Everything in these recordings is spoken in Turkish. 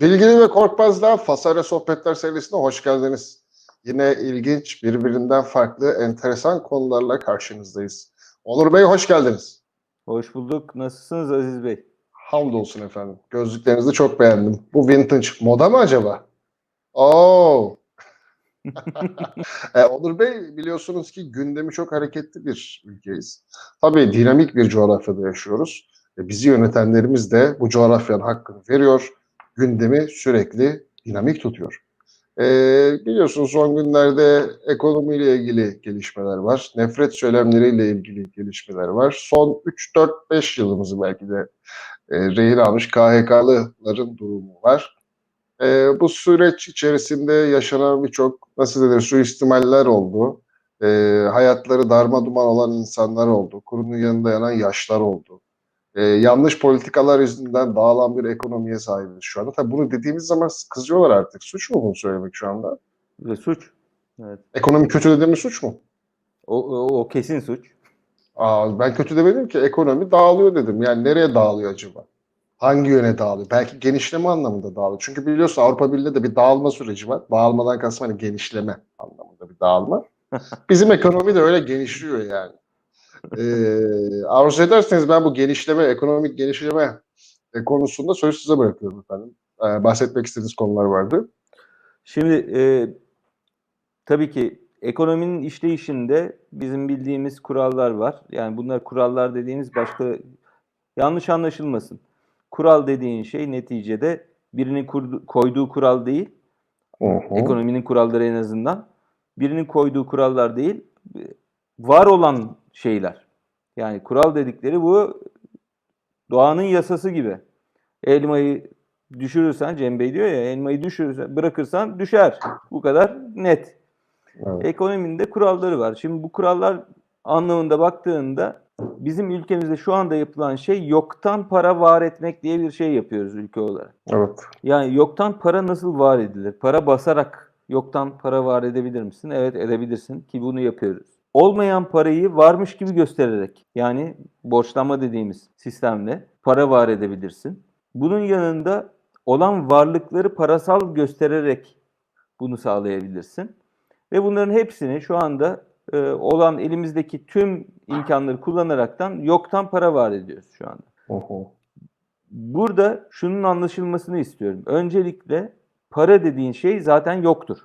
Bilgili ve Korkmaz'la Fasayla Sohbetler serisine hoş geldiniz. Yine ilginç, birbirinden farklı, enteresan konularla karşınızdayız. Onur Bey hoş geldiniz. Hoş bulduk. Nasılsınız Aziz Bey? Hamdolsun efendim. Gözlüklerinizi çok beğendim. Bu vintage moda mı acaba? Oo. e, Onur Bey biliyorsunuz ki gündemi çok hareketli bir ülkeyiz. Tabii dinamik bir coğrafyada yaşıyoruz. E, bizi yönetenlerimiz de bu coğrafyanın hakkını veriyor. Gündemi sürekli dinamik tutuyor. E, biliyorsunuz son günlerde ekonomiyle ilgili gelişmeler var. Nefret söylemleriyle ilgili gelişmeler var. Son 3-4-5 yılımızı belki de e, rehin almış KHK'lıların durumu var. E, bu süreç içerisinde yaşanan birçok nasıl denir suistimaller oldu. E, hayatları darma duman olan insanlar oldu. Kurunun yanında yanan yaşlar oldu. E, yanlış politikalar yüzünden dağılan bir ekonomiye sahibiz şu anda. Tabii bunu dediğimiz zaman kızıyorlar artık. Suç mu bunu söylemek şu anda? Ve suç. Evet. Ekonomi kötü dediğimiz suç mu? O, o, o kesin suç. Aa, ben kötü demedim ki ekonomi dağılıyor dedim. Yani nereye dağılıyor acaba? Hangi yöne dağılıyor? Belki genişleme anlamında dağılıyor. Çünkü biliyorsun Avrupa Birliği'de de bir dağılma süreci var. Dağılmadan kastım hani genişleme anlamında bir dağılma. Bizim ekonomi de öyle genişliyor yani. Ee, arzu ederseniz ben bu genişleme, ekonomik genişleme konusunda sözü size bırakıyorum efendim. Ee, bahsetmek istediğiniz konular vardı. Şimdi e, tabii ki ekonominin işleyişinde bizim bildiğimiz kurallar var. Yani bunlar kurallar dediğiniz başka yanlış anlaşılmasın. Kural dediğin şey neticede birinin kurdu- koyduğu kural değil, hı. ekonominin kuralları en azından birinin koyduğu kurallar değil, var olan şeyler. Yani kural dedikleri bu doğanın yasası gibi. Elmayı düşürürsen, Cem Bey diyor ya, elmayı düşürürsen, bırakırsan düşer. Bu kadar net. Evet. Ekonominin de kuralları var. Şimdi bu kurallar anlamında baktığında bizim ülkemizde şu anda yapılan şey yoktan para var etmek diye bir şey yapıyoruz ülke olarak. evet. Yani yoktan para nasıl var edilir? Para basarak yoktan para var edebilir misin? Evet edebilirsin ki bunu yapıyoruz. Olmayan parayı varmış gibi göstererek yani borçlanma dediğimiz sistemle para var edebilirsin. Bunun yanında olan varlıkları parasal göstererek bunu sağlayabilirsin. Ve bunların hepsini şu anda e, olan elimizdeki tüm imkanları kullanaraktan yoktan para var ediyoruz şu anda. Hı. Burada şunun anlaşılmasını istiyorum. Öncelikle para dediğin şey zaten yoktur.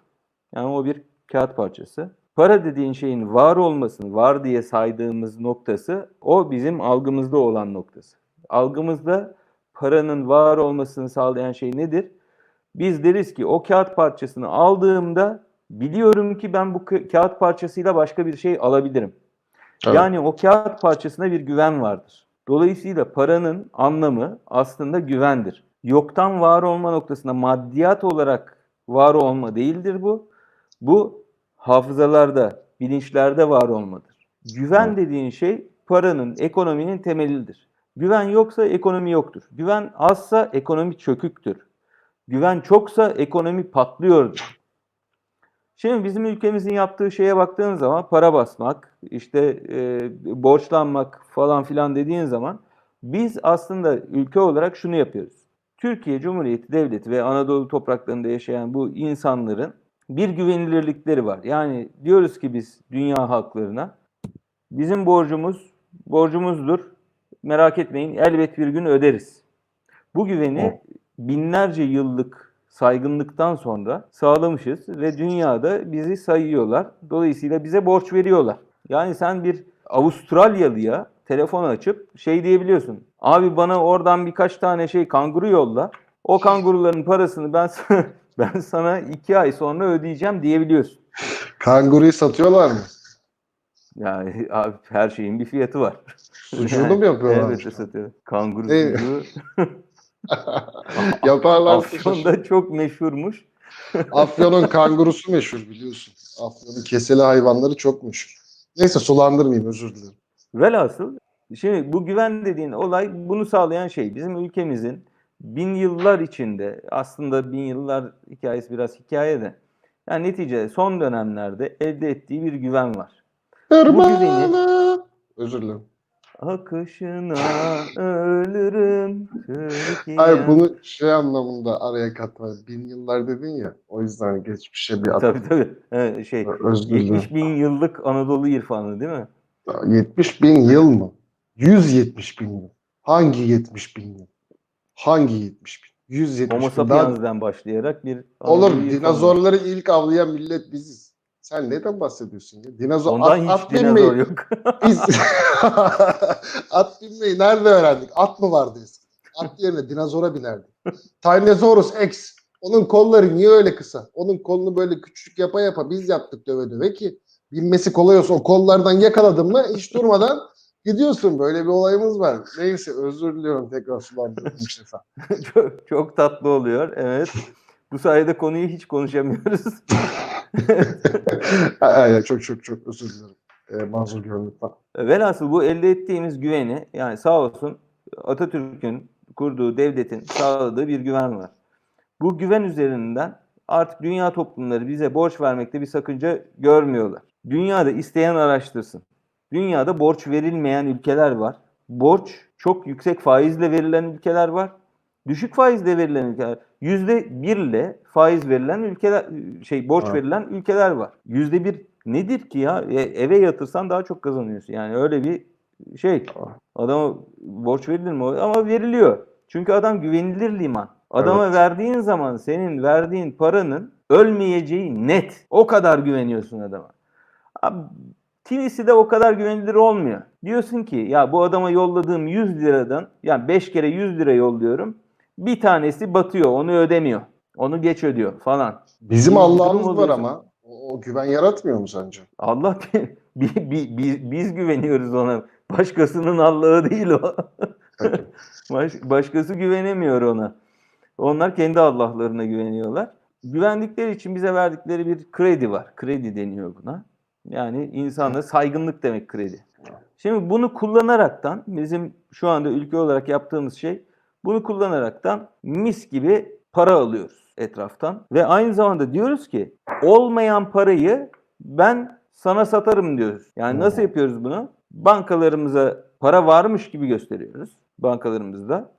Yani o bir kağıt parçası. Para dediğin şeyin var olmasını, var diye saydığımız noktası o bizim algımızda olan noktası. Algımızda paranın var olmasını sağlayan şey nedir? Biz deriz ki o kağıt parçasını aldığımda biliyorum ki ben bu ka- kağıt parçasıyla başka bir şey alabilirim. Evet. Yani o kağıt parçasına bir güven vardır. Dolayısıyla paranın anlamı aslında güvendir. Yoktan var olma noktasında maddiyat olarak var olma değildir bu. Bu hafızalarda, bilinçlerde var olmadır. Güven Evet. dediğin şey paranın, ekonominin temelidir. Güven yoksa ekonomi yoktur. Güven azsa ekonomi çöküktür. Güven çoksa ekonomi patlıyordur. Şimdi bizim ülkemizin yaptığı şeye baktığın zaman para basmak, işte e, borçlanmak falan filan dediğin zaman biz aslında ülke olarak şunu yapıyoruz. Türkiye Cumhuriyeti Devleti ve Anadolu topraklarında yaşayan bu insanların bir güvenilirlikleri var. Yani diyoruz ki biz dünya halklarına bizim borcumuz borcumuzdur. Merak etmeyin elbet bir gün öderiz. Bu güveni binlerce yıllık saygınlıktan sonra sağlamışız ve dünyada bizi sayıyorlar. Dolayısıyla bize borç veriyorlar. Yani sen bir Avustralyalıya telefon açıp şey diyebiliyorsun. Abi bana oradan birkaç tane şey kanguru yolla. O kanguruların parasını ben ben sana iki ay sonra ödeyeceğim diyebiliyorsun. Kanguruyu satıyorlar mı? Yani abi her şeyin bir fiyatı var. Sucuğunu mu yapıyorlar? Elbette satıyor. Kanguru sucuğu Yaparlar. Afyon'da çok meşhurmuş. Afyon'un kangurusu meşhur biliyorsun. Afyon'un keseli hayvanları çok meşhur. Neyse sulandırmayayım özür dilerim. Velhasıl şimdi bu güven dediğin olay bunu sağlayan şey bizim ülkemizin bin yıllar içinde aslında bin yıllar hikayesi biraz hikaye de yani neticede son dönemlerde elde ettiği bir güven var. güveni- Hırmalı. Özür dilerim. akışına ölürüm Türkiye. Hayır bunu şey anlamında araya katma. Bin yıllar dedin ya. O yüzden geçmişe bir atıf. Tabii tabii. Evet, şey, Özür dilerim. 70 bin yıllık Anadolu irfanı değil mi? 70 bin yıl mı? 170 bin yıl. Hangi 70 bin yıl? Hangi 70 bin? 170 Homo sapiens'den başlayarak bir irfanı. dinozorları ilk avlayan millet biziz. Sen neden bahsediyorsun ya? Dinozor, Ondan at, hiç at dinozor binmeyi, yok. biz at binmeyi nerede öğrendik? At mı vardı eskiden? At yerine dinozora binerdik. Tyrannosaurus Rex. Onun kolları niye öyle kısa? Onun kolunu böyle küçük yapa yapa biz yaptık döve döve ki binmesi kolay olsun. O kollardan yakaladın mı hiç durmadan gidiyorsun. Böyle bir olayımız var. Neyse özür diliyorum tekrar sulandırdım Mustafa. çok, çok tatlı oluyor. Evet. Bu sayede konuyu hiç konuşamıyoruz. Ay, ay, çok çok çok özür dilerim. Ee, mazur görün lütfen. Velhasıl bu elde ettiğimiz güveni yani sağ olsun Atatürk'ün kurduğu devletin sağladığı bir güven var. Bu güven üzerinden artık dünya toplumları bize borç vermekte bir sakınca görmüyorlar. Dünyada isteyen araştırsın. Dünyada borç verilmeyen ülkeler var. Borç çok yüksek faizle verilen ülkeler var. Düşük faizle verilen ülkeler. Yüzde birle faiz verilen ülkeler, şey borç Evet. verilen ülkeler var. Yüzde bir nedir ki ya? E, eve yatırsan daha çok kazanıyorsun. Yani öyle bir şey. Adama borç verilir mi? Ama veriliyor. Çünkü adam güvenilir liman. Adama Evet. verdiğin zaman senin verdiğin paranın ölmeyeceği net. O kadar güveniyorsun adama. Abi, kimisi de o kadar güvenilir olmuyor. Diyorsun ki ya bu adama yolladığım 100 liradan yani 5 kere 100 lira yolluyorum. Bir tanesi batıyor onu ödemiyor. Onu geç ödüyor falan. Bizim Allah'ımız var ama o, o güven yaratmıyor mu sence? Allah bi- bi- bi- biz güveniyoruz ona. Başkasının Allah'ı değil o. Baş- başkası güvenemiyor ona. Onlar kendi Allah'larına güveniyorlar. Güvendikleri için bize verdikleri bir kredi var. Kredi deniyor buna. Yani insana saygınlık demek kredi. Şimdi bunu kullanaraktan bizim şu anda ülke olarak yaptığımız şey bunu kullanaraktan mis gibi para alıyoruz etraftan ve aynı zamanda diyoruz ki olmayan parayı ben sana satarım diyoruz. Yani nasıl yapıyoruz bunu? Bankalarımıza para varmış gibi gösteriyoruz bankalarımızda.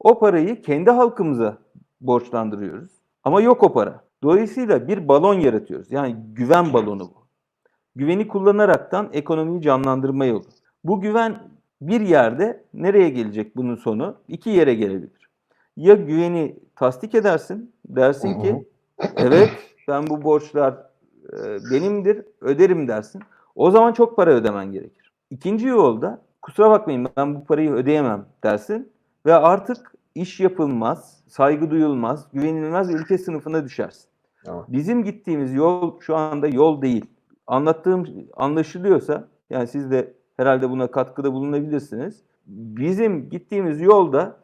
O parayı kendi halkımıza borçlandırıyoruz. Ama yok o para. Dolayısıyla bir balon yaratıyoruz. Yani güven balonu bu. Güveni kullanaraktan ekonomiyi canlandırma yolu. Bu güven bir yerde nereye gelecek bunun sonu? İki yere gelebilir. Ya güveni tasdik edersin, dersin ki evet ben bu borçlar e, benimdir, öderim dersin. O zaman çok para ödemen gerekir. İkinci yolda kusura bakmayın ben bu parayı ödeyemem dersin ve artık iş yapılmaz, saygı duyulmaz, güvenilmez ülke sınıfına düşersin. Bizim gittiğimiz yol şu anda yol değil. Anlattığım anlaşılıyorsa yani siz de herhalde buna katkıda bulunabilirsiniz. Bizim gittiğimiz yolda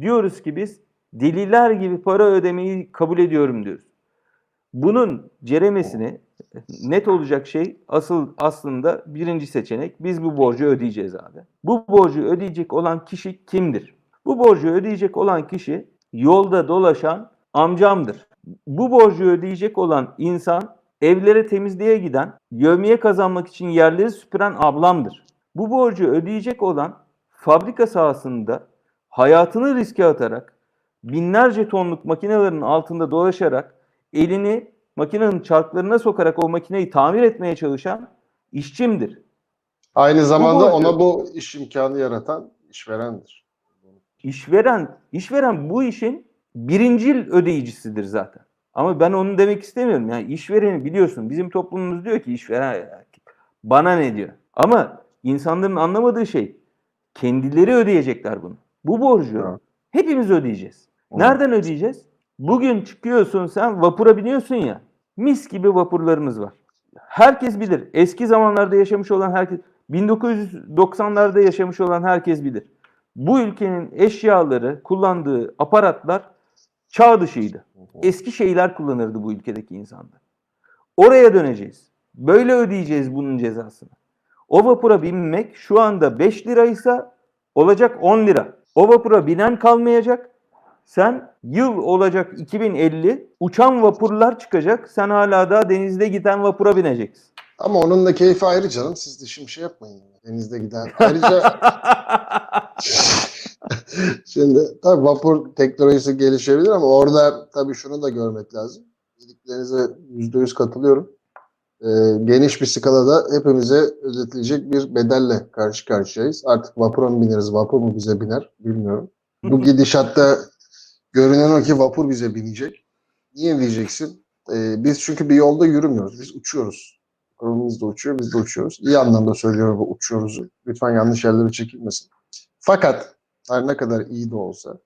diyoruz ki biz deliler gibi para ödemeyi kabul ediyorum diyoruz. Bunun ceremesini net olacak şey asıl aslında birinci seçenek biz bu borcu ödeyeceğiz abi. Bu borcu ödeyecek olan kişi kimdir? Bu borcu ödeyecek olan kişi yolda dolaşan amcamdır. Bu borcu ödeyecek olan insan evlere temizliğe giden, yövmiye kazanmak için yerleri süpüren ablamdır. Bu borcu ödeyecek olan fabrika sahasında hayatını riske atarak binlerce tonluk makinelerin altında dolaşarak elini makinenin çarklarına sokarak o makineyi tamir etmeye çalışan işçimdir. Aynı zamanda borcu- ona bu iş imkanı yaratan işverendir. İşveren, işveren bu işin birincil ödeyicisidir zaten. Ama ben onu demek istemiyorum. Yani işvereni biliyorsun bizim toplumumuz diyor ki işveren bana ne diyor. Ama insanların anlamadığı şey kendileri ödeyecekler bunu. Bu borcu Evet. hepimiz ödeyeceğiz. Nereden ödeyeceğiz? Bugün çıkıyorsun sen vapura biniyorsun ya. Mis gibi vapurlarımız var. Herkes bilir. Eski zamanlarda yaşamış olan herkes 1990'larda yaşamış olan herkes bilir. Bu ülkenin eşyaları, kullandığı aparatlar çağ dışıydı. Eski şeyler kullanırdı bu ülkedeki insanlar. Oraya döneceğiz. Böyle ödeyeceğiz bunun cezasını. O vapura binmek şu anda 5 liraysa olacak 10 lira. O vapura binen kalmayacak. Sen yıl olacak 2050 uçan vapurlar çıkacak. Sen hala daha denizde giden vapura bineceksin. Ama onun da keyfi ayrı canım. Siz de şimdi şey yapmayın. denizde giden. Ayrıca şimdi tabii vapur teknolojisi gelişebilir ama orada tabii şunu da görmek lazım. Dediklerinize yüzde yüz katılıyorum. Ee, geniş bir skalada hepimize ödetilecek bir bedelle karşı karşıyayız. Artık vapura mı bineriz, vapur mu bize biner bilmiyorum. Bu gidişatta görünen o ki vapur bize binecek. Niye diyeceksin? Ee, biz çünkü bir yolda yürümüyoruz. Biz uçuyoruz. Ekonomimiz de uçuyor, biz de uçuyoruz. İyi anlamda söylüyorum bu uçuyoruzu. Lütfen yanlış yerlere çekilmesin. Fakat her ne kadar iyi de olsa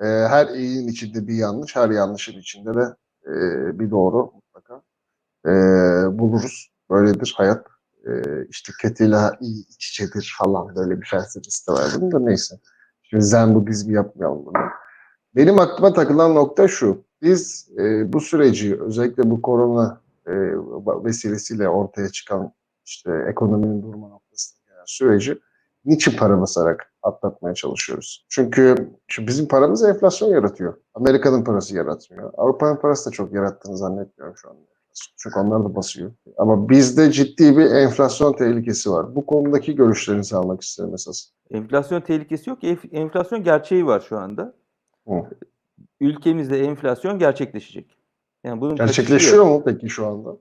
e, her iyinin içinde bir yanlış, her yanlışın içinde de e, bir doğru mutlaka e, buluruz. Böyledir hayat. E, işte kötüyle iyi iç içedir falan böyle bir felsefesi de var bunun da neyse. Şimdi zen budizmi yapmayalım bunu. Benim aklıma takılan nokta şu. Biz e, bu süreci özellikle bu korona e, vesilesiyle ortaya çıkan işte ekonominin durma noktasına süreci niçin para basarak atlatmaya çalışıyoruz? Çünkü şu bizim paramız enflasyon yaratıyor. Amerika'nın parası yaratmıyor. Avrupa'nın parası da çok yarattığını zannetmiyorum şu anda. Çünkü onlar da basıyor. Ama bizde ciddi bir enflasyon tehlikesi var. Bu konudaki görüşlerinizi almak isterim esas. Enflasyon tehlikesi yok. Enf- Enflasyon gerçeği var şu anda. Hı. Ülkemizde enflasyon gerçekleşecek. Yani bunun. Gerçekleşiyor mu peki şu anda?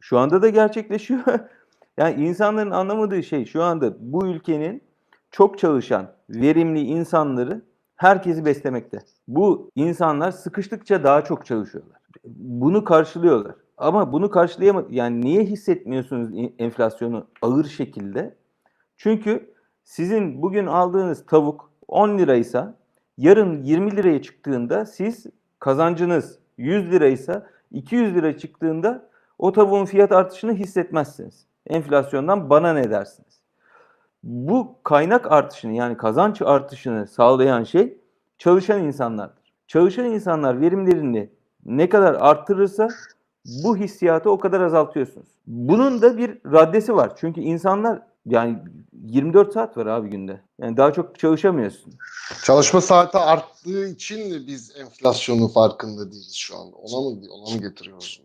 Şu anda da gerçekleşiyor. yani insanların anlamadığı şey şu anda bu ülkenin çok çalışan, verimli insanları herkesi beslemekte. Bu insanlar sıkıştıkça daha çok çalışıyorlar. Bunu karşılıyorlar. Ama bunu karşılayamadı. Yani niye hissetmiyorsunuz enflasyonu ağır şekilde? Çünkü sizin bugün aldığınız tavuk 10 liraysa yarın 20 liraya çıktığında siz kazancınız 100 liraysa 200 lira çıktığında o tavuğun fiyat artışını hissetmezsiniz. Enflasyondan bana ne dersiniz? Bu kaynak artışını yani kazanç artışını sağlayan şey çalışan insanlardır. Çalışan insanlar verimlerini ne kadar arttırırsa bu hissiyatı o kadar azaltıyorsunuz. Bunun da bir raddesi var. Çünkü insanlar yani 24 saat var abi günde. Yani daha çok çalışamıyorsun. Çalışma saati arttığı için mi biz enflasyonun farkında değiliz şu anda? Ona mı ona mı getiriyoruz?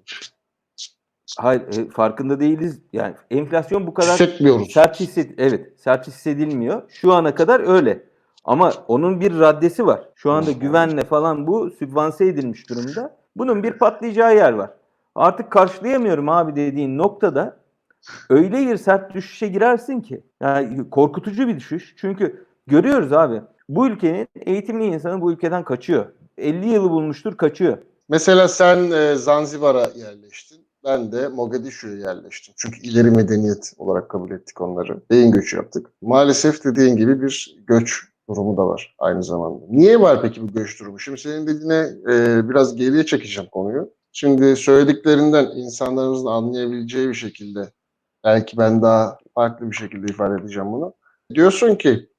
Hayır e, farkında değiliz. Yani enflasyon bu kadar Hissetmiyoruz. sert hisset evet sert hissedilmiyor. Şu ana kadar öyle. Ama onun bir raddesi var. Şu anda güvenle falan bu sübvanse edilmiş durumda. Bunun bir patlayacağı yer var. Artık karşılayamıyorum abi dediğin noktada öyle bir sert düşüşe girersin ki. Yani korkutucu bir düşüş. Çünkü görüyoruz abi. Bu ülkenin eğitimli insanı bu ülkeden kaçıyor. 50 yılı bulmuştur kaçıyor. Mesela sen e, Zanzibar'a yerleştin. Ben de Mogadishu'ya yerleştim. Çünkü ileri medeniyet olarak kabul ettik onları. Beyin göçü yaptık. Maalesef dediğin gibi bir göç durumu da var aynı zamanda. Niye var peki bu göç durumu? Şimdi senin dediğine e, biraz geriye çekeceğim konuyu. Şimdi söylediklerinden insanlarımızın anlayabileceği bir şekilde belki ben daha farklı bir şekilde ifade edeceğim bunu. Diyorsun ki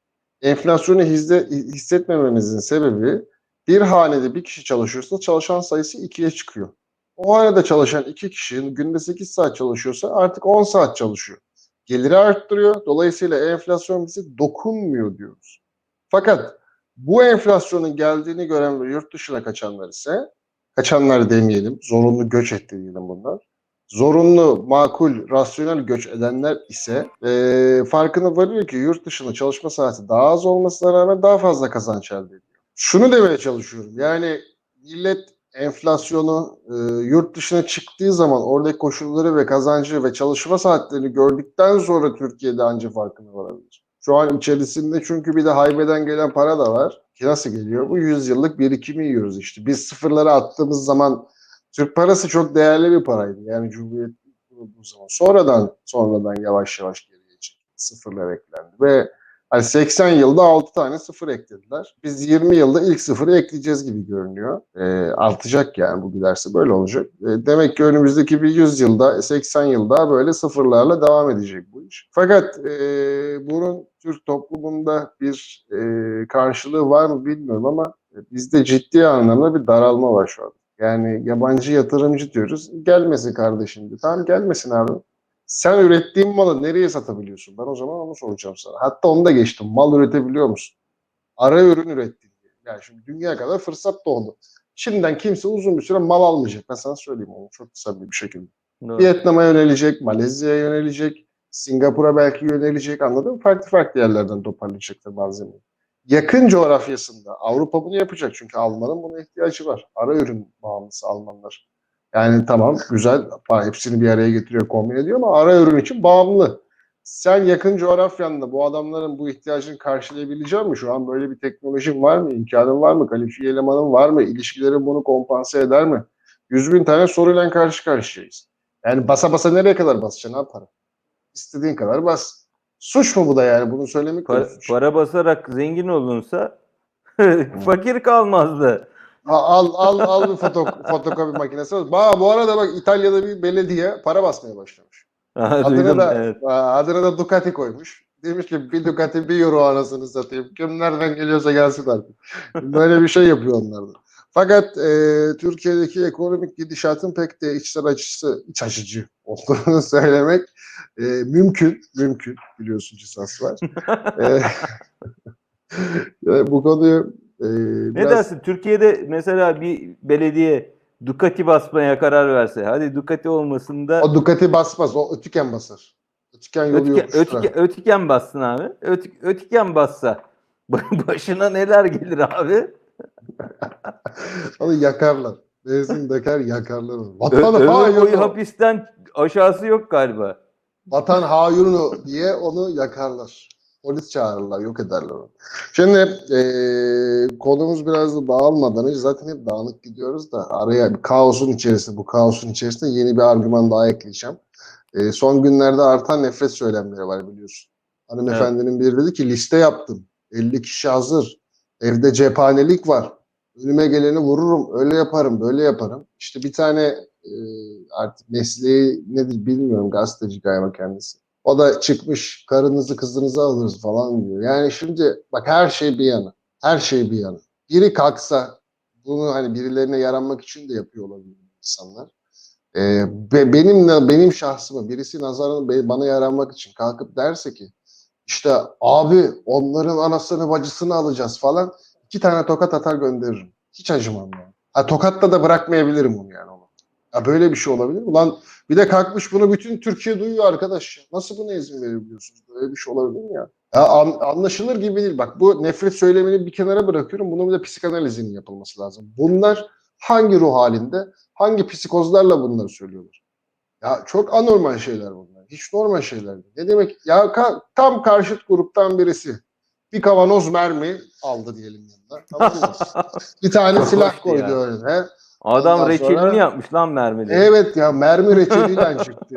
enflasyonu hizde, hissetmememizin sebebi bir hanede bir kişi çalışıyorsa çalışan sayısı ikiye çıkıyor. O hanede çalışan iki kişinin günde 8 saat çalışıyorsa artık 10 saat çalışıyor. Geliri arttırıyor. Dolayısıyla enflasyon bize dokunmuyor diyoruz. Fakat bu enflasyonun geldiğini gören ve yurt dışına kaçanlar ise kaçanlar demeyelim, zorunlu göç etti diyelim bunlar. Zorunlu, makul, rasyonel göç edenler ise eee farkına varıyor ki yurt dışında çalışma saati daha az olmasına rağmen daha fazla kazanç elde ediyor. Şunu demeye çalışıyorum. Yani millet enflasyonu e, yurt dışına çıktığı zaman oradaki koşulları ve kazancı ve çalışma saatlerini gördükten sonra Türkiye'de anca farkına varabilir. Şu an içerisinde çünkü bir de haybeden gelen para da var. Ki nasıl geliyor? Bu 100 yıllık birikimi yiyoruz işte. Biz sıfırlara attığımız zaman Türk parası çok değerli bir paraydı. Yani Cumhuriyet kurulduğu zaman. Sonradan sonradan yavaş yavaş geriye çıktı. Sıfırlar eklendi ve Hani 80 yılda 6 tane sıfır eklediler. Biz 20 yılda ilk sıfırı ekleyeceğiz gibi görünüyor. E, artacak yani bu giderse böyle olacak. E, demek ki önümüzdeki bir 100 yılda, 80 yılda böyle sıfırlarla devam edecek bu iş. Fakat e, bunun Türk toplumunda bir e, karşılığı var mı bilmiyorum ama bizde ciddi anlamda bir daralma var şu an. Yani yabancı yatırımcı diyoruz. Gelmesin kardeşim. Tamam gelmesin abi. Sen ürettiğin malı nereye satabiliyorsun? Ben o zaman onu soracağım sana. Hatta onu da geçtim. Mal üretebiliyor musun? Ara ürün ürettin. Yani şimdi dünya kadar fırsat doğdu. Şimdiden kimse uzun bir süre mal almayacak. Ben sana söyleyeyim onu çok kısa bir şekilde. Doğru. Vietnam'a yönelecek, Malezya'ya yönelecek, Singapur'a belki yönelecek anladın mı? Farklı farklı yerlerden toparlayacaktır malzemeyi. Yakın coğrafyasında Avrupa bunu yapacak çünkü Alman'ın buna ihtiyacı var. Ara ürün bağımlısı Almanlar. Yani tamam güzel hepsini bir araya getiriyor kombin ediyor ama ara ürün için bağımlı. Sen yakın coğrafyanda bu adamların bu ihtiyacını karşılayabilecek mi? Şu an böyle bir teknolojin var mı? İmkanın var mı? Kalifiye elemanın var mı? İlişkilerin bunu kompanse eder mi? Yüz bin tane soruyla karşı karşıyayız. Yani basa basa nereye kadar basacaksın ha para? İstediğin kadar bas. Suç mu bu da yani? Bunu söylemek Para, suç. para basarak zengin olunsa fakir kalmazdı. Al al al bir foto, fotokopi makinesi. Ba, bu arada bak İtalya'da bir belediye para basmaya başlamış. Adına da evet. Adına da Ducati koymuş. Demiş ki bir Ducati bir euro anasını satayım. Kim nereden geliyorsa gelsin artık. Böyle bir şey yapıyor onlar da. Fakat e, Türkiye'deki ekonomik gidişatın pek de içler açısı, iç açıcı olduğunu söylemek e, mümkün. Mümkün. Biliyorsun Cisas var. e, e, bu konuyu e, Ne biraz... dersin? Türkiye'de mesela bir belediye Ducati basmaya karar verse. Hadi Ducati olmasın da O Ducati basmaz. O ötüken basar. Ötüken yolu ötüken, ötüken, ötüken bassın abi. Ötü, ötüken bassa. Başına neler gelir abi? Onu yakarlar. Benzin döker yakarlar. Ö- Vatan boyu hayrunu, hapisten aşağısı yok galiba. vatan hayrunu diye onu yakarlar. Polis çağırırlar, yok ederler onu. Şimdi eee, konumuz biraz da dağılmadan önce zaten hep dağınık gidiyoruz da araya bir kaosun içerisinde, bu kaosun içerisinde yeni bir argüman daha ekleyeceğim. Eee, son günlerde artan nefret söylemleri var biliyorsun. Hanımefendinin biri dedi ki liste yaptım. 50 kişi hazır. Evde cephanelik var. Önüme geleni vururum. Öyle yaparım, böyle yaparım. İşte bir tane e, artık mesleği nedir bilmiyorum. Gazeteci galiba kendisi. O da çıkmış karınızı kızınızı alırız falan diyor. Yani şimdi bak her şey bir yana. Her şey bir yana. Biri kalksa bunu hani birilerine yaranmak için de yapıyor olabilir insanlar. E, be- benimle benim şahsıma birisi nazarını bana yaranmak için kalkıp derse ki işte abi onların anasını bacısını alacağız falan. iki tane tokat atar gönderirim. Hiç acımam yani. Ha, tokatta da bırakmayabilirim onu yani. Ya böyle bir şey olabilir? Ulan bir de kalkmış bunu bütün Türkiye duyuyor arkadaş. Nasıl buna izin verebiliyorsunuz? Böyle bir şey olabilir mi ya? ya an- anlaşılır gibi değil. Bak bu nefret söylemini bir kenara bırakıyorum. Bunun bir de psikanalizinin yapılması lazım. Bunlar hangi ruh halinde, hangi psikozlarla bunları söylüyorlar? Ya çok anormal şeyler bunlar. Hiç normal şeyler değil. Ne demek? Ya ka- tam karşıt gruptan birisi bir kavanoz mermi aldı diyelim yanında. Tamam mı? bir tane silah koydu önüne. Adam Ondan reçelini sonra- yapmış lan mermileri. Evet ya mermi reçeliyle çıktı.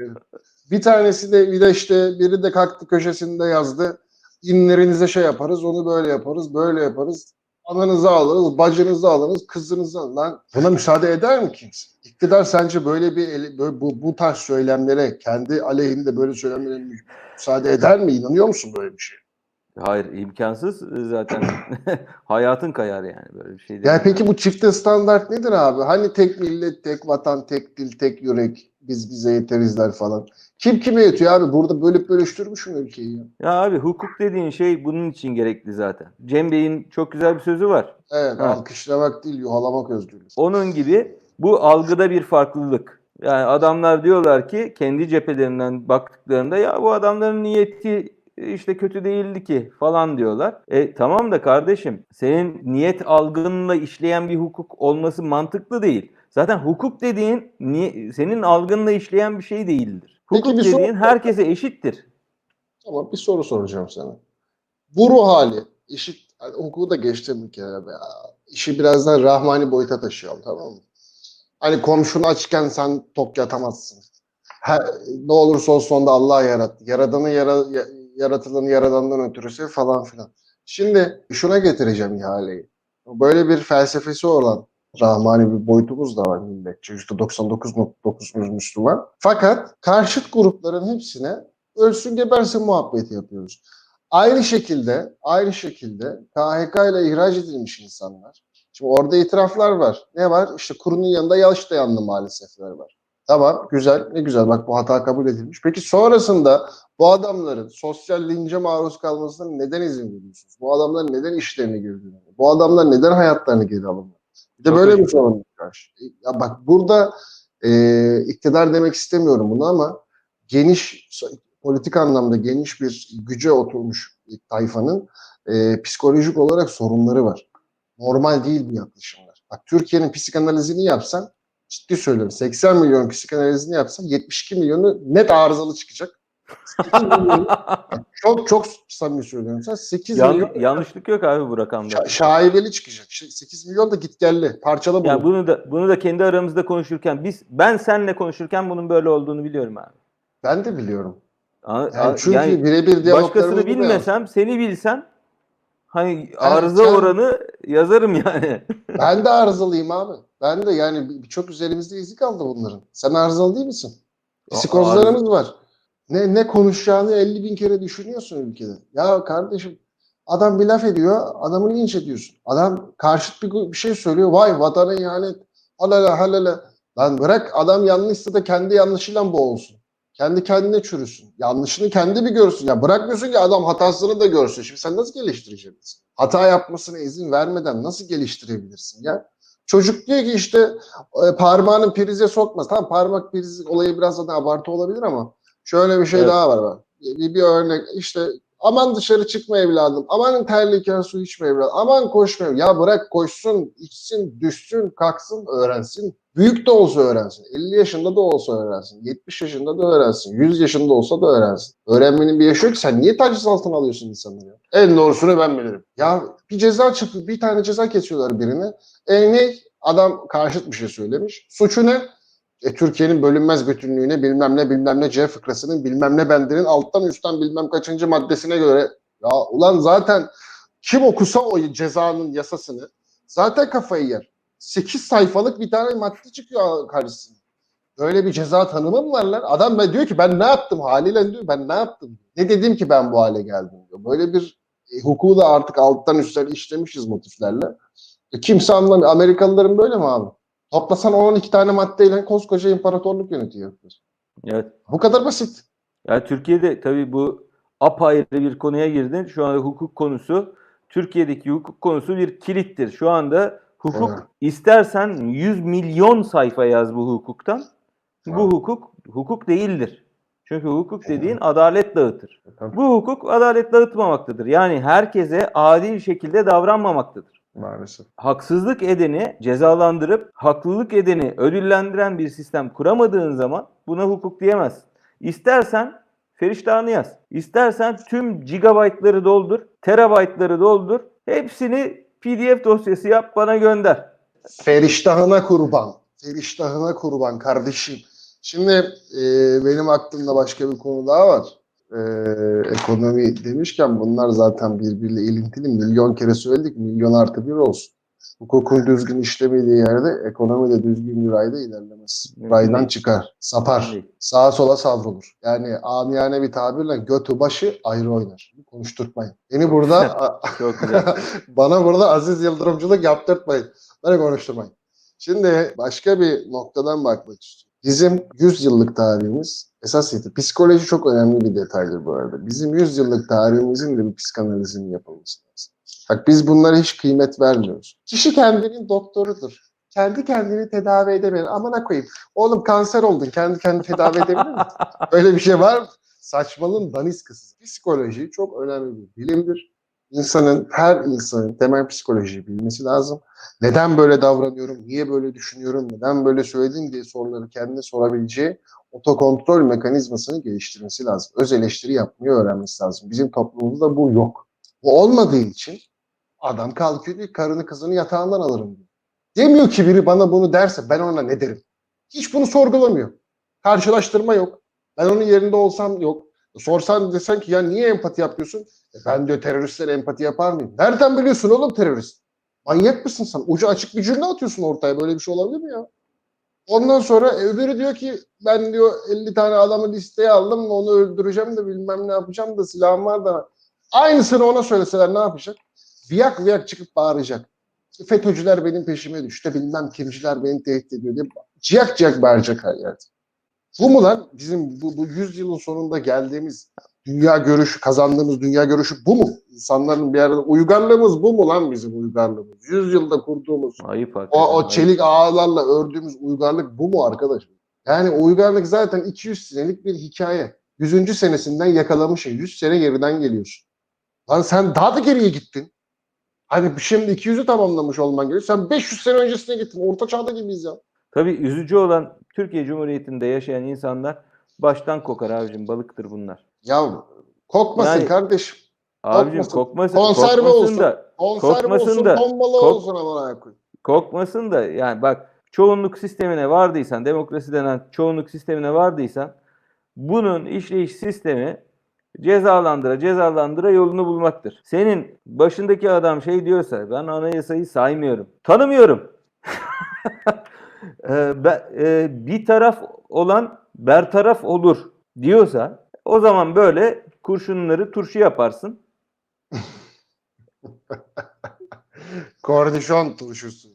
Bir tanesi de bir de işte biri de kalktı köşesinde yazdı. İnlerinize şey yaparız, onu böyle yaparız, böyle yaparız. Ananızı alırız, bacınızı alırız, kızınızı alırız. Lan buna müsaade eder mi kimse? İktidar sence böyle bir ele- böyle bu, bu tarz söylemlere, kendi aleyhinde böyle söylemlere mü- müsaade eder mi? İnanıyor musun böyle bir şeye? Hayır imkansız zaten hayatın kayar yani böyle bir şey değil. Yani peki bu çifte standart nedir abi? Hani tek millet, tek vatan, tek dil, tek yürek, biz bize yeterizler falan. Kim kime yetiyor abi? Burada bölüp bölüştürmüş mü ülkeyi ya? Ya abi hukuk dediğin şey bunun için gerekli zaten. Cem Bey'in çok güzel bir sözü var. Evet, Ha. alkışlamak değil, yuhalamak özgürlüğü. Onun gibi bu algıda bir farklılık. Yani adamlar diyorlar ki kendi cephelerinden baktıklarında ya bu adamların niyeti işte kötü değildi ki falan diyorlar. E tamam da kardeşim senin niyet algınla işleyen bir hukuk olması mantıklı değil. Zaten hukuk dediğin ni- senin algınla işleyen bir şey değildir. Peki Hukuk soru- dediğin herkese eşittir. Ama bir soru soracağım sana. Bu ruh hali, hani hukuku da geçtim bir kere be. İşi birazdan rahmani boyuta taşıyalım tamam mı? Hani komşun açken sen tok yatamazsın. Her, ne olursa olsun onda Allah yarattı. Yaradanı yara, ya- yaratılanı yaradandan ötürüsü falan filan. Şimdi şuna getireceğim ihaleyi. Böyle bir felsefesi olan rahmani bir boyutumuz da var milletçe. %99.9 Müslüman. Fakat karşıt grupların hepsine ölsün gebersin muhabbeti yapıyoruz. Aynı şekilde, aynı şekilde KHK ile ihraç edilmiş insanlar. Şimdi orada itiraflar var. Ne var? İşte kurunun yanında yalış dayanlı maalesefler var. Tamam, güzel, ne güzel. Bak bu hata kabul edilmiş. Peki sonrasında bu adamların sosyal lince maruz kalmasına neden izin veriyorsunuz? Bu adamların neden işlerine girdiğini? Bu adamlar neden hayatlarını geri alınıyor? Bir de böyle bir sorun var. Ya bak burada e, iktidar demek istemiyorum bunu ama geniş politik anlamda geniş bir güce oturmuş bir tayfanın e, psikolojik olarak sorunları var. Normal değil bu yaklaşımlar. Bak Türkiye'nin psikanalizini yapsan ciddi söylüyorum 80 milyon psikanalizini yapsan 72 milyonu net arızalı çıkacak. 8 milyonu, çok çok samimi söylüyorum sen 8 Yan- milyon yanlışlık yok abi bu rakamda. şa- şaibeli çıkacak. Şey, 8 milyon da gitgelli. Parçala bunu. Ya bunu da bunu da kendi aramızda konuşurken biz ben seninle konuşurken bunun böyle olduğunu biliyorum abi. Ben de biliyorum. Yani çünkü yani birebir diyaloglarımız başkasını bu bilmesem seni bilsem hani arıza sen- oranı yazarım yani. Ben de arızalıyım abi. Ben de yani birçok üzerimizde izi kaldı bunların. Sen arızalı değil misin? Psikozlarımız var. Ne ne konuşacağını 50 bin kere düşünüyorsun ülkede. Ya kardeşim adam bir laf ediyor, adamı linç ediyorsun. Adam karşıt bir, bir şey söylüyor. Vay vatana ihanet. Halala halala. Lan bırak adam yanlışsa da kendi yanlışıyla boğulsun. Kendi kendine çürüsün. Yanlışını kendi bir görsün. Ya bırakmıyorsun ki adam hatasını da görsün. Şimdi sen nasıl geliştireceksin? Hata yapmasına izin vermeden nasıl geliştirebilirsin ya? Çocuk diyor ki işte e, parmağını prize sokmaz. Tamam parmak priz olayı biraz da abartı olabilir ama şöyle bir şey Evet. daha var. Bir, bir örnek işte aman dışarı çıkma evladım. Aman terliyken su içme evladım. Aman koşma. Ya bırak koşsun, içsin, düşsün, kalksın, öğrensin. Büyük de olsa öğrensin. 50 yaşında da olsa öğrensin. 70 yaşında da öğrensin. 100 yaşında olsa da öğrensin. Öğrenmenin bir yaşı yok. Sen niye taciz altına alıyorsun insanları ya? En doğrusunu ben bilirim. Ya bir ceza çıkıyor. Bir tane ceza kesiyorlar birine. E ne? Adam karşıt bir şey söylemiş. Suçu ne? E, Türkiye'nin bölünmez bütünlüğüne bilmem ne bilmem ne C fıkrasının bilmem ne bendinin alttan üstten bilmem kaçıncı maddesine göre ya ulan zaten kim okusa o cezanın yasasını zaten kafayı yer. 8 sayfalık bir tane madde çıkıyor karşısına. Böyle bir ceza tanımı mı var lan? Adam ben diyor ki ben ne yaptım haliyle diyor ben ne yaptım? Ne dedim ki ben bu hale geldim diyor. Böyle bir e, hukuku da artık alttan üstten işlemişiz motiflerle. E, kimse anlamıyor. Amerikalıların böyle mi abi? Toplasan 12 tane maddeyle koskoca imparatorluk yönetiyor. evet. Bu kadar basit. Ya Türkiye'de tabii bu apayrı bir konuya girdin. Şu anda hukuk konusu Türkiye'deki hukuk konusu bir kilittir. Şu anda hukuk Evet. istersen 100 milyon sayfa yaz bu hukuktan. Bu Evet. hukuk hukuk değildir. Çünkü hukuk Evet. dediğin adalet dağıtır. Bu hukuk adalet dağıtmamaktadır. Yani herkese adil şekilde davranmamaktadır. Maalesef. Haksızlık edeni cezalandırıp haklılık edeni ödüllendiren bir sistem kuramadığın zaman buna hukuk diyemezsin. İstersen feriştahını yaz. İstersen tüm gigabaytları doldur, terabaytları doldur. Hepsini PDF dosyası yap bana gönder. Feriştahına kurban. Feriştahına kurban kardeşim. Şimdi e, benim aklımda başka bir konu daha var. E, ekonomi demişken bunlar zaten birbiriyle ilintili. Milyon kere söyledik. Milyon artı bir olsun. Hukukun düzgün işlemediği yerde ekonomi de düzgün bir rayda ilerlemez. Raydan çıkar, sapar. Sağa sola savrulur. Yani amiyane bir tabirle götü başı ayrı oynar. Konuşturtmayın. Beni burada bana burada Aziz Yıldırımcılık yaptırtmayın. Beni konuşturmayın. Şimdi başka bir noktadan bakmak istiyorum. Bizim 100 yıllık tarihimiz esas itibariyle psikoloji çok önemli bir detaydır bu arada. Bizim 100 yıllık tarihimizin de bir psikanalizinin yapılması lazım. Bak biz bunlara hiç kıymet vermiyoruz. Kişi kendinin doktorudur. Kendi kendini tedavi edebilir. Amına koyayım. Oğlum kanser oldun. Kendi kendini tedavi edebilir misin? Öyle bir şey var mı? Saçmalığın daniskası. Psikoloji çok önemli bir bilimdir. İnsanın, her insanın temel psikolojiyi bilmesi lazım. Neden böyle davranıyorum, niye böyle düşünüyorum, neden böyle söyledim diye soruları kendine sorabileceği otokontrol mekanizmasını geliştirmesi lazım. Öz eleştiri yapmayı öğrenmesi lazım. Bizim toplumumuzda bu yok. Bu olmadığı için adam kalkıyor diyor karını kızını yatağından alırım diyor. Demiyor ki biri bana bunu derse ben ona ne derim? Hiç bunu sorgulamıyor. Karşılaştırma yok. Ben onun yerinde olsam yok. Sorsan desen ki ya niye empati yapıyorsun? E ben diyor teröristlere empati yapar mıyım? Nereden biliyorsun oğlum terörist? Manyak mısın sen? Ucu açık bir cümle atıyorsun ortaya. Böyle bir şey olabilir mi ya? Ondan sonra öbürü diyor ki ben diyor 50 tane adamı listeye aldım onu öldüreceğim de bilmem ne yapacağım da silahım var da. Aynısını ona söyleseler ne yapacak? Viyak viyak çıkıp bağıracak. FETÖ'cüler benim peşime düştü bilmem kimciler beni tehdit ediyor diye ciyak ciyak bağıracak her yerde. Bu mu lan bizim bu, bu 100 yılın sonunda geldiğimiz dünya görüşü, kazandığımız dünya görüşü bu mu? İnsanların bir arada uygarlığımız bu mu lan bizim uygarlığımız? 100 yılda kurduğumuz Ayıp o, o çelik ağlarla ördüğümüz uygarlık bu mu arkadaş? Yani uygarlık zaten 200 senelik bir hikaye. 100. senesinden yakalamışsın. 100 sene geriden geliyorsun. Lan sen daha da geriye gittin. Hani şimdi 200'ü tamamlamış olman gerekiyor. Sen 500 sene öncesine gittin. Orta çağda gibiyiz ya. Tabii üzücü olan Türkiye Cumhuriyeti'nde yaşayan insanlar baştan kokar abicim balıktır bunlar. Ya kokmasın Yani- kardeşim. Abicim Kokmasın. kokmasın, Konserve kokmasın olsun. da Konserve Kokmasın olsun, da- kok- olsun amına koyayım. kokmasın da yani bak çoğunluk sistemine vardıysan, demokrasi denen çoğunluk sistemine vardıysan bunun işleyiş sistemi cezalandıra cezalandıra yolunu bulmaktır. Senin başındaki adam şey diyorsa ben anayasayı saymıyorum, tanımıyorum. Ee, e, bir taraf olan bertaraf olur diyorsa o zaman böyle kurşunları turşu yaparsın. Kornişon turşusu.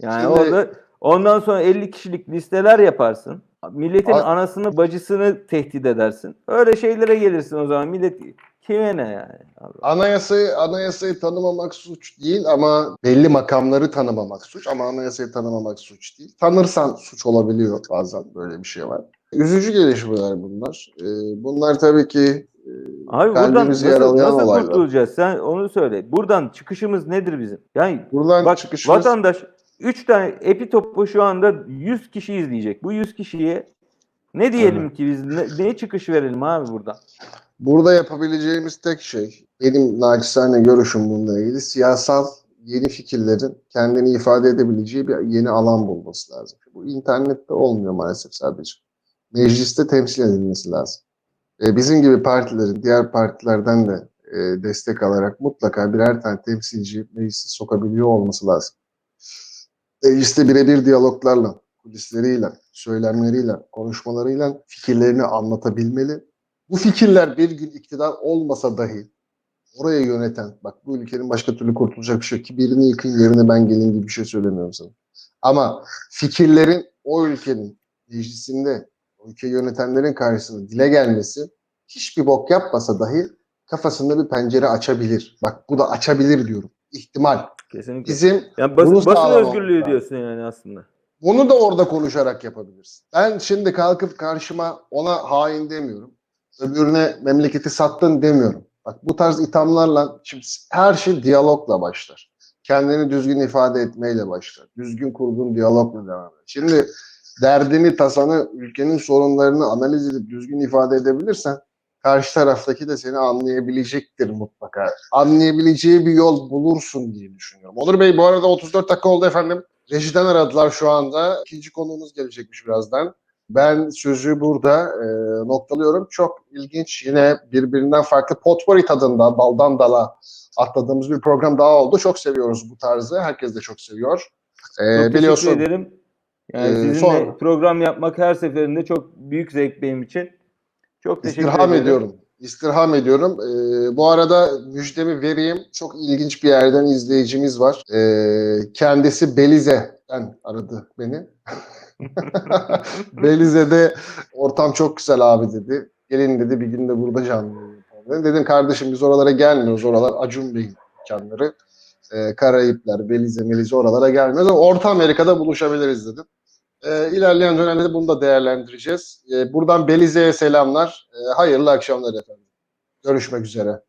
Yani Şimdi- orada ondan sonra 50 kişilik listeler yaparsın. Milletin A- anasını bacısını tehdit edersin. Öyle şeylere gelirsin o zaman. Millet kime ne yani? Allah. Anayasayı anayasayı tanımamak suç değil ama belli makamları tanımamak suç ama anayasayı tanımamak suç değil. Tanırsan suç olabiliyor bazen böyle bir şey var. Üzücü gelişmeler bunlar. Ee, bunlar tabii ki e, Abi buradan nasıl, yaralayan nasıl olaylar. kurtulacağız? Sen onu söyle. Buradan çıkışımız nedir bizim? Yani Buradan bak çıkışımız vatandaş 3 tane epitopu şu anda 100 kişi izleyecek. Bu 100 kişiye ne diyelim ki biz ne, ne çıkış verelim abi buradan? Burada yapabileceğimiz tek şey, benim naçizane görüşüm bununla ilgili, siyasal yeni fikirlerin kendini ifade edebileceği bir yeni alan bulması lazım. Bu internette olmuyor maalesef sadece. Mecliste temsil edilmesi lazım. E, bizim gibi partilerin, diğer partilerden de e, destek alarak mutlaka birer tane temsilci meclise sokabiliyor olması lazım. Mecliste birebir diyaloglarla, kulisleriyle, söylemleriyle, konuşmalarıyla fikirlerini anlatabilmeli bu fikirler bir gün iktidar olmasa dahi oraya yöneten, bak bu ülkenin başka türlü kurtulacak bir şey yok ki birini yıkın yerine ben geleyim gibi bir şey söylemiyorum sana. Ama fikirlerin o ülkenin meclisinde, o ülkeyi yönetenlerin karşısında dile gelmesi hiçbir bok yapmasa dahi kafasında bir pencere açabilir. Bak bu da açabilir diyorum. İhtimal. Kesinlikle. Bizim Yani bunu basın sağlamamız özgürlüğü lazım. diyorsun yani aslında. Bunu da orada konuşarak yapabilirsin. Ben şimdi kalkıp karşıma ona hain demiyorum. Öbürüne memleketi sattın demiyorum. Bak bu tarz ithamlarla şimdi her şey diyalogla başlar. Kendini düzgün ifade etmeyle başlar. Düzgün kurduğun diyalogla devam eder. Şimdi derdini, tasanı, ülkenin sorunlarını analiz edip düzgün ifade edebilirsen karşı taraftaki de seni anlayabilecektir mutlaka. Anlayabileceği bir yol bulursun diye düşünüyorum. Onur Bey bu arada 34 dakika oldu efendim. Rejiden aradılar şu anda. İkinci konuğumuz gelecekmiş birazdan. Ben sözü burada e, noktalıyorum. Çok ilginç yine birbirinden farklı potpourri tadında daldan dala atladığımız bir program daha oldu. Çok seviyoruz bu tarzı. Herkes de çok seviyor. E, Çok biliyorsun. teşekkür ederim. Yani Ee, sizinle sonra- program yapmak her seferinde çok büyük zevk benim için. Çok teşekkür İstirham ederim. ediyorum. İstirham ediyorum. Ee, bu arada müjdemi vereyim. Çok ilginç bir yerden izleyicimiz var. Ee, kendisi Belize'den aradı beni. Belize'de ortam çok güzel abi dedi. Gelin dedi bir gün de burada canlı yapalım dedi. Dedim kardeşim biz oralara gelmiyoruz. Oralar Acun Bey'in mekanları. Ee, Karayipler, Belize, Melize oralara gelmiyoruz. Ama Orta Amerika'da buluşabiliriz dedim. Ee, ilerleyen dönemde bunu da değerlendireceğiz. Ee, buradan Belize'ye selamlar. Ee, hayırlı akşamlar efendim. Görüşmek üzere.